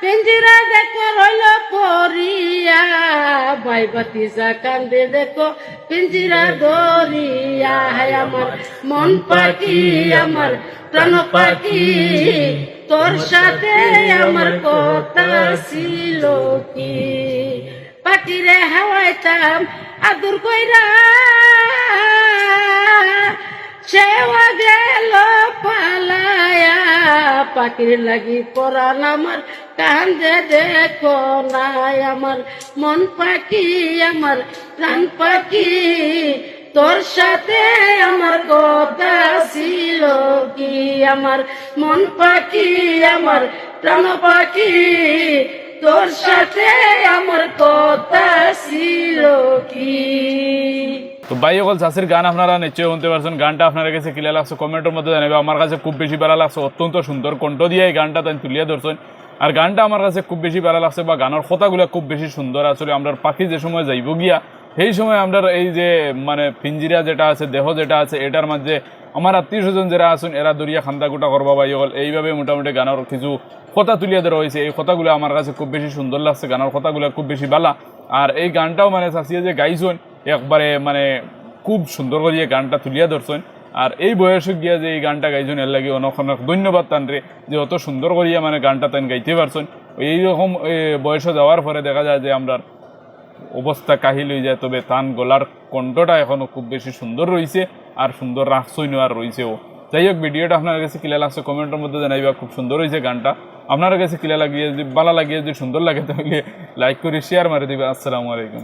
পিঞ্জিরা দেখো, রইল পরিয়া ভাই বাতিজা কান্দে দেখো, পিঞ্জিরা দরিয়া হায় আমার মন পাখি, আমার প্রাণ পাখি, তোর সাথে আমার কথা ছিল কি? পাখিরে হাওয়াইতাম, আদুর কইরা পাখির লাগি পরান আমার, কান্দে দেখো নাই আমার। মন পাখি আমার, প্রাণ পাখি, তোর সাথে আমার কথা ছিল কি আমার? মন পাখি আমার, প্রাণ পাখি, তোর সাথে আমার কথা ছিল কি তো ভাই সকল চাষির গান আপনারা নিশ্চয়ই শুনতে পারছেন। গানটা আপনার কাছে কিলা লাগছে কমেন্টের মধ্যে জানাবে। আমার কাছে খুব বেশি ভালো লাগছে, অত্যন্ত সুন্দর কণ্ঠ দিয়ে এই গানটা তাই তুলিয়া ধরছেন আর গানটা আমার কাছে খুব বেশি ভালো লাগছে বা গানের কথাগুলো খুব বেশি সুন্দর আসলে আমরা পাখি যে সময় যাইব গিয়া, সেই সময় আমরা এই যে মানে পিঞ্জিরা যেটা আছে, দেহ যেটা আছে এটার মাঝে আমার আত্মীয় স্বজন যারা আছেন, এরা দরিয়া খান্দা কুটা করবা ভাই সকল এইভাবে মোটামুটি গানের কিছু কথা তুলিয়া ধরা হয়েছে এই কথাগুলো আমার কাছে খুব বেশি সুন্দর লাগছে গানের কথাগুলো খুব বেশি ভালা আর এই গানটাও মানে চাষিয়া যে গাইছেন একবারে মানে খুব সুন্দর করিয়ে গানটা তুলিয়া ধরছেন। আর এই বয়সে গিয়া যে এই গানটা গাইছেন, এর লাগে অনেক অনেক ধন্যবাদ তান রে যে অত সুন্দর করিয়া মানে গানটা তান গাইতে পারছেন। এইরকম বয়সে যাওয়ার পরে দেখা যায় যে আমরা অবস্থা কাহিল হয়ে যায়। তবে তান গলার কণ্ঠটা এখনও খুব বেশি সুন্দর রয়েছে আর সুন্দর রাখছইন আর রয়েছেও যাই হোক, ভিডিওটা আপনার কাছে কিলা লাগছে কমেন্টের মধ্যে জানাইবা, খুব সুন্দর হয়েছে গানটা। আপনার কাছে কিলা লাগিয়ে যদি ভালো লাগিয়ে যদি সুন্দর লাগে, তাহলে লাইক করে শেয়ার মারি দিবে। আসসালামু আলাইকুম।